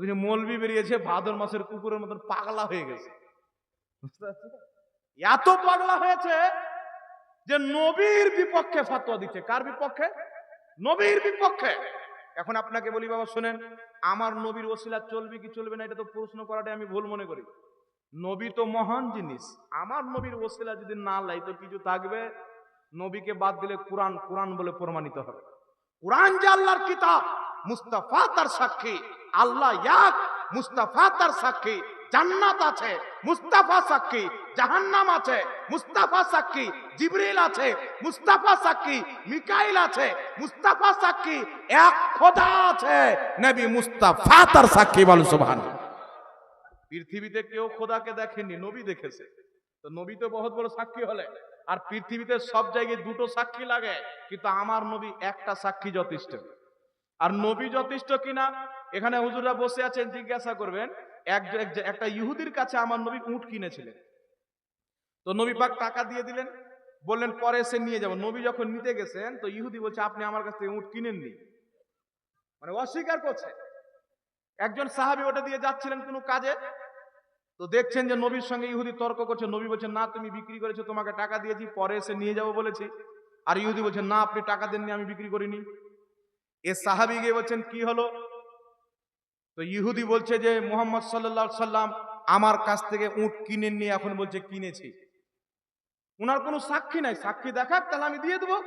কিছু মলবি বেরিয়েছে, ভাদর মাসের কুকুরের মতন পাগলা হয়ে গেছে? এত পাগলা হয়েছে যে নবীর বিপক্ষে ফাতোয়া দিচ্ছে। কার বিপক্ষে? নবীর বিপক্ষে। এখন আপনাকে বলি, বাবা, শোনেন, আমার নবীর ওসিলা চলবে কি চলবে না, এটা তো প্রশ্ন করাটাই আমি ভুল মনে করি। নবী তো মহান জিনিস। আমার নবীর ওসিলা যদি না লাই, তো কিছু থাকবে? নবীকে বাদ দিলে কোরআন কোরআন বলে প্রমাণিত হবে। কোরআন যে আল্লাহর কিতাব, মুস্তাফা তার সাক্ষী। আল্লাহ ইয়াক, মুস্তাফা তার সাক্ষী, জান্নাত আছে, মুস্তাফা সাক্ষী, জাহান্নাম আছে, মুস্তাফা সাক্ষী, জিবরিল আছে, মুস্তাফা সাক্ষী, মিকাইল আছে, মুস্তাফা সাক্ষী, এক খোদা আছে, নবী মুস্তাফা তার সাক্ষী বল সুবহান পৃথিবীতে কেউ খোদাকে দেখেনি, নবী দেখেছে। তো নবী তো বহুত বড় সাক্ষী হলে। আর পৃথিবীতে সব জায়গায় দুটো সাক্ষী লাগে, কিন্তু আমার নবী একটা সাক্ষী যথেষ্ট। আর নবী যথেষ্ট কিনা এখানে হুজুররা বসে আছেন, জিজ্ঞাসা করবেন, এক এক- একটা ইহুদির কাছে আমার নবী উট কিনেছিলেন। তো নবী পাক টাকা দিয়ে দিলেন, বললেন, পরে এসে নিয়ে যাব। নবী যখন নিতে গেছেন, তো ইহুদি বলছে, আপনি আমার কাছ থেকে উট কিনেননি। মানে অস্বীকার করছে। একজন সাহাবি ওটা দিয়ে যাচ্ছিলেন কোনো কাজে, তো দেখছেন যে নবীর সঙ্গে ইহুদি তর্ক করছে। নবী বলছেন, না, তুমি বিক্রি করেছ, তোমাকে টাকা দিয়েছি, পরে এসে নিয়ে যাব বলেছি। আর ইহুদি বলছেন না, আপনি টাকা দেননি, আমি বিক্রি করিনি। এ সাহাবি গিয়ে বলছেন, কি হলো? তো ইহুদি বলছে যে, মোহাম্মদ সাল্লাহ সাল্লাম আমার কাছ থেকে উট কিনেননি এখন বলছে কিনেছি। উনার কোনো সাক্ষী নাই। সাক্ষী দেখাক, তাহলে আমি দিয়ে দেবো।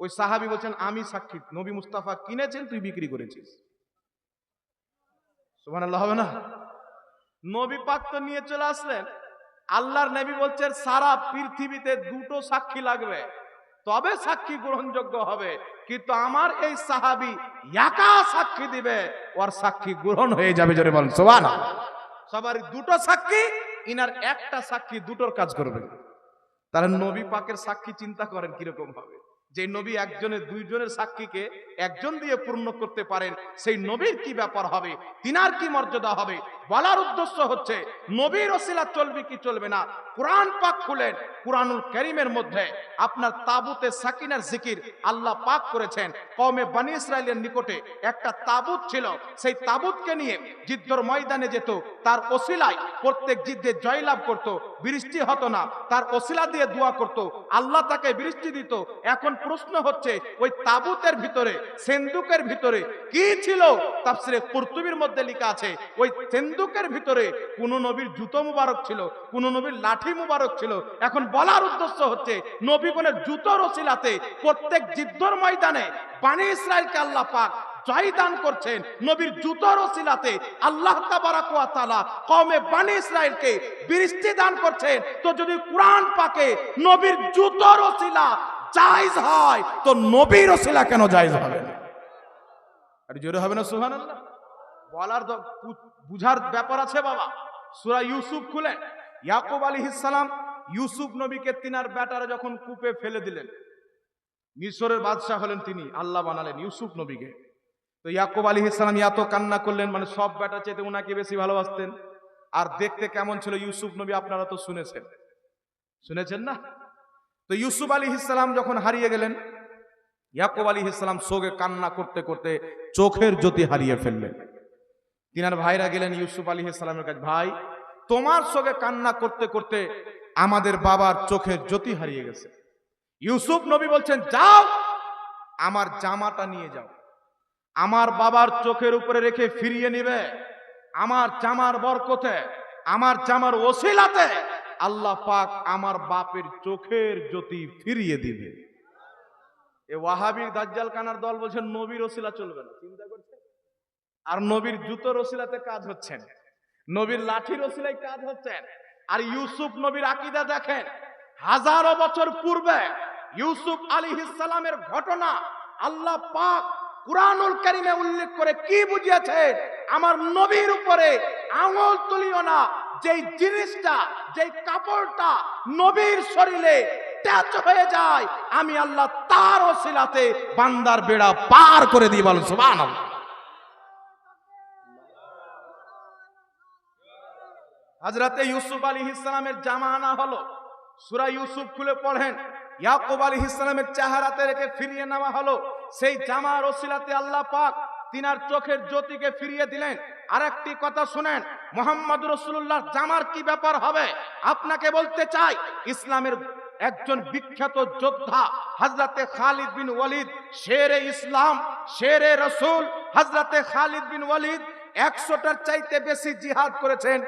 ওই সাহাবি বলছেন, আমি সাক্ষী, নবী মুস্তাফা কিনেছেন, তুই বিক্রি করেছিস। সুমান হবে না? নবী পাক তো নিয়ে চলে আসলেন। আল্লাহর নবী বলছেন, সারা পৃথিবীতে দুটো সাক্ষী লাগবে। তবে সাক্ষী গ্রহণযোগ্য হবে। কিন্তু আমার এই সাহাবি একা সাক্ষী দিবে, ওর সাক্ষী গ্রহণ হয়ে যাবে জোরে বলেন সোবান সবার দুটো সাক্ষী, ইনার একটা সাক্ষী দুটোর কাজ করবে। তারা নবী পাকের সাক্ষী চিন্তা করেন কীরকম হবে? যে নবী একজনের দুইজনের সাক্ষীকে একজন দিয়ে পূর্ণ করতে পারেন, সেই নবীর কি ব্যাপার হবে? তিনার কি মর্যাদা হবে? বলার উদ্দেশ্য হচ্ছে, নবীর ওসিলা চলবে কি চলবে না? কোরআন পাক খুলেন কোরআনুল করিমের মধ্যে। আপনার তাবুতে সাকিনার জিকির আল্লাহ পাক করেছেন। কমে বানি ইসরায়েলের নিকটে একটা তাবুত ছিল। সেই তাবুতকে নিয়ে যুদ্ধর ময়দানে যেত। তার ওসিলায় প্রত্যেক যুদ্ধে জয়লাভ করত, বৃষ্টি হতো না। তার ওসিলা দিয়ে দোয়া করত। আল্লাহ তাকে বৃষ্টি দিত। এখন প্রশ্ন হচ্ছে, ওই তাবুতের ভিতরে, সেন্দুকের ভিতরে কি ছিল? তাফসিরে কুরতুবির মধ্যে লেখা আছে, ওই সেন্দুকের ভিতরে কোন নবীর জুতো মুবারক ছিল, কোন নবীর লাঠি মুবারক ছিল। এখন বলার উদ্দেশ্য হচ্ছে নবীগণের জুতোর ওসিলাতে প্রত্যেক যুদ্ধর ময়দানে বানি ইসরায়েলকে আল্লাহ পাক জয় দান করছেন। নবীর জুতোর ওসিলাতে আল্লাহ তাবারাক ওয়া তাআলা কওমে বানি ইসরায়েলকে বৃষ্টি দান করছেন। তো যদি কোরআন পাকে নবীর জুতোর ওসিলা জায়েজ হয়। তো নবীর ওসিলা কেন জায়েজ হবে না? আর জোরে হবে না, সুবহানাল্লাহ। বলার বুঝার ব্যাপার আছে বাবা। সূরা ইউসুফ খুলেন ইয়াকুব আলাইহিস সালাম ইউসুফ নবীকে তিনার বেটারা যখন কূপে ফেলে দিলেন মিশরের বাদশাহ হলেন তিনি, আল্লাহ বানালেন ইউসুফ নবীকে। তো ইয়াকুব আলী ইসলাম এত কান্না করলেন মানে সব বেটা চেতে ওনাকে বেশি ভালোবাসতেন। আর দেখতে কেমন ছিল ইউসুফ নবী, আপনারা তো শুনেছেন। শুনেছেন না? তো ইউসুফ আলী ইসলাম যখন হারিয়ে গেলেন, ইয়াকুব আলী ইসলাম সোগে কান্না করতে করতে চোখের জ্যোতি হারিয়ে ফেললেন। তিনার ভাইরা গেলেন ইউসুফ আলী ইসলামের কাছে, ভাই, তোমার সঙ্গে কান্না করতে করতে আমাদের বাবার চোখের জ্যোতি হারিয়ে গেছে। ইউসুফ নবী বলছেন, যাও, আমার জামাটা নিয়ে যাও। আমার বাবার চোখের উপরে রেখে ফিরিয়ে নিবে। আমার জামার বরকতে, আমার জামার ওসিলাতে আল্লাহ পাক আমার বাপের চোখের জ্যোতি ফিরিয়ে দিবে। এ ওয়াহাবি দাজ্জাল কানার দল বলছেন নবীর ওসিলা চলবে না। চিন্তা করছে আর নবীর জুতোর ওসিলাতে কাজ হচ্ছেন নবীর লাঠির ওসিলায় কাজ হচ্ছেন আর ইউসুফ নবীর আকিদা দেখেন, হাজারো বছর পূর্বে ইউসুফ আলী সালামের ঘটনা আল্লাহ পাক কুরআনুল কারিমে উল্লেখ করে কি বুঝিয়েছে আমার নবীর উপরে আঙুল তুলিও না যেই জিনিসটা, যেই কাপড়টা নবীর শরীরে ট্যাচ হয়ে যায়, আমি আল্লাহ তার ওসিলাতে বান্দার বেড়া পার করে দিই বল সুবহানাল্লাহ। হজরতে ইউসুফ আলী ইসলামের জামা আনা হলো। সুরা ইউসুফ খুলে পড়েন। ইয়াকুব আলী ইসলামের চেহারাতে রেখে ফিরিয়ে নেওয়া হলো। সেই জামার ওসিলাতে আল্লাহ পাক তিনার চোখের জ্যোতিকে ফিরিয়ে দিলেন। আরেকটি কথা শুনেন, মোহাম্মদ রসুল্লাহ জামার কি ব্যাপার হবে? আপনাকে বলতে চাই, ইসলামের একজন বিখ্যাত যোদ্ধা, হজরতে খালিদ বিন ওয়ালিদ, শেরে ইসলাম, শেরে রসুল, হজরতে খালিদ বিন ওয়ালিদ, একশোটার চাইতে বেশি জিহাদ করেছেন।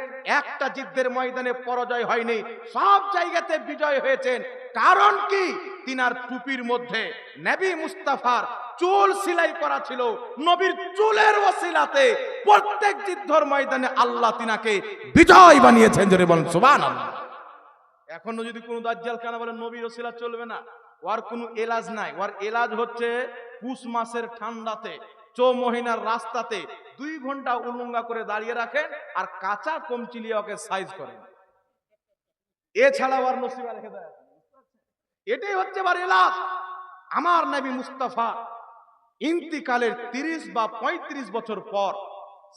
একটা যুদ্ধের ময়দানে পরাজয় হয়নি, সব জায়গাতে বিজয় হয়েছেন। কারণ কি? তিনার টুপির মধ্যে নবী মুস্তাফার চুল সিলাই করা ছিল। নবীর চুলের ওসিলাতে প্রত্যেক যুদ্ধর ময়দানে আল্লাহ তিনাকে বিজয় বানিয়েছেন যদি বলেন, সুবহানাল্লাহ। এখনও যদি কোনো দাজ্জাল কেন বলে, নবীর ওসিলা চলবে না? ওর কোনো এলাজ নাই। ওর এলাজ হচ্ছে পুষ মাসের ঠান্ডাতে চৌ মহিনার রাস্তাতে দুই ঘণ্টা উলঙ্গা করে দাঁড়িয়ে রাখেন আর কাঁচা কমচিলিয়া ওকে সাইজ করেন। এছাড়া ওর নসিবা রেখে দেয়। এটাই হচ্ছে বার এলাজ। আমার নবী মুস্তাফা ইন্তিকালের তিরিশ বা ৩৫ বছর পর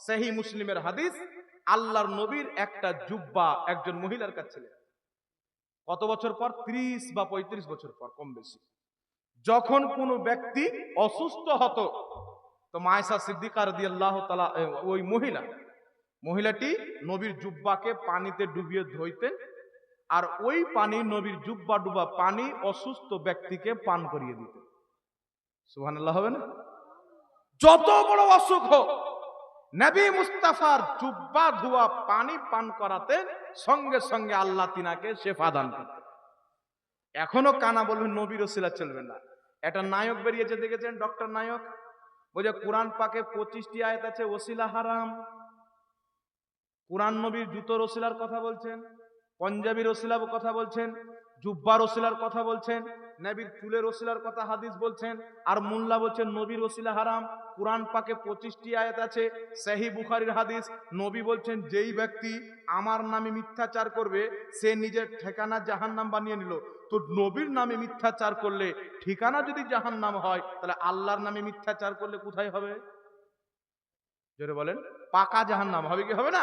সেহী মুসলিমের হাদিস আল্লাহর নবীর একটা জুব্বা একজন মহিলার কাছে কত বছর পর? ত্রিশ বা ৩৫ বছর পর, কম বেশি। যখন কোনো ব্যক্তি অসুস্থ হতো, তো মায়সা সিদ্দিকার দিয়ে আল্লাহ তালা ওই মহিলা, মহিলাটি নবীর জুব্বাকে পানিতে ডুবিয়ে ধইতেন আর ওই পানি, নবীর জুব্বা ডুবা পানি অসুস্থ ব্যক্তিকে পান করিয়ে দিতেন। হবে না? যত বড় অসুখ হোক, নবী মুস্তাফার জুব্বা ধোয়া পানি পান করাতে সঙ্গে সঙ্গে আল্লাহ তিনাকে শেফা দান করতেন। এখনও কানা বলবেন নবীর ওসিলা চলবে না। একটা নায়ক বেরিয়েছে, দেখেছেন? ডক্টর নায়ক? বলছে, কোরআন পাকে পঁচিশটি আয়াত আছে, ওসিলা হারাম। কোরআন নবীর জুতোর ওসিলার কথা বলছেন পঞ্জাবির ওসিলার কথা বলছেন জুব্বার ওসিলার কথা বলছেন নবীর চুলের ওসিলার কথা হাদিস বলছেন, আর মোল্লা বলছেন নবীর ওসিলা হারাম। কোরআন পাকে পঁচিশটি আয়াত আছে সেহি বুখারির হাদিস। নবী বলছেন, যেই ব্যক্তি আমার নামে মিথ্যাচার করবে, সে নিজের ঠিকানা জাহান্নাম বানিয়ে নিল। তো নবীর নামে মিথ্যাচার করলে ঠিকানা যদি জাহান নাম হয়, তাহলে আল্লাহর নামে মিথ্যাচার করলে কোথায় হবে? জোরে বলেন, পাকা জাহান্নাম হবে কি হবে না?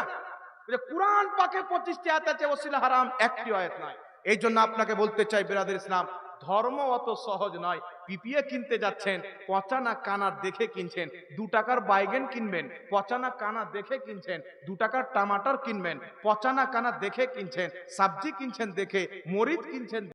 কোরআন পাকে পঁচিশটি আয়াত আছে, ওসিলা হারাম একটি আয়াত নাই। এই জন্য আপনাকে বলতে চাই, বেরাদের ইসলাম ধর্ম অত সহজ নয়। পিপিএ কিনতে যাচ্ছেন, পচা না কানা দেখে কিনছেন, দু টাকার বাইগেন কিনবেন, পচা না কানা দেখে কিনছেন, দু টাকার টমাটার কিনবেন পচানা কানা দেখে কিনছেন, সবজি কিনছেন দেখে, মরিচ কিনছেন